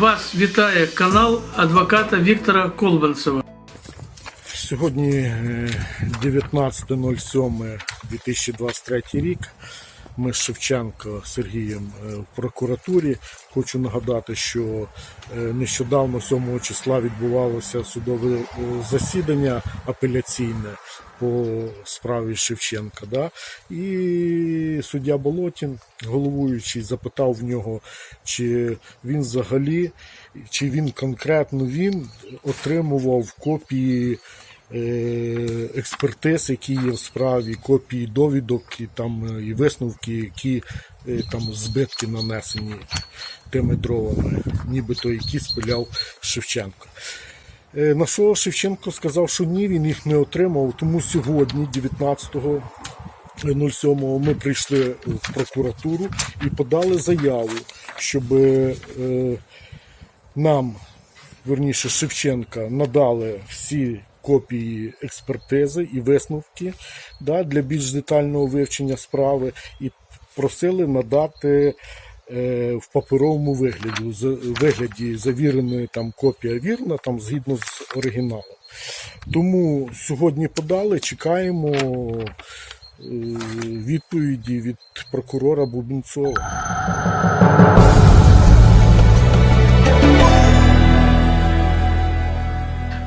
Вас вітає канал адвоката Віктора Колбанцева. Сьогодні е, 19.07.2023 рік. Ми з Шевченко Сергієм е, в прокуратурі. Хочу нагадати, що е, нещодавно 7 числа відбувалося судове е, засідання апеляційне по справі Шевченка. Да? І суддя Болотін, головуючий, запитав в нього, чи він взагалі, чи він конкретно він отримував копії експертиз, які є в справі, копії довідок і, там, е, і висновки, які е, там збитки нанесені тими дровами, нібито які спиляв Шевченко. Е, На що Шевченко сказав, що ні, він їх не отримав. Тому сьогодні, 19 07 ми прийшли в прокуратуру і подали заяву, щоб е, нам, верніше Шевченка, надали всі копії експертизи і висновки да, для більш детального вивчення справи, і просили надати е, в паперовому вигляді, з- вигляді завіреної там копія вірна, там згідно з оригіналом. Тому сьогодні подали, чекаємо е, відповіді від прокурора Бубінцова.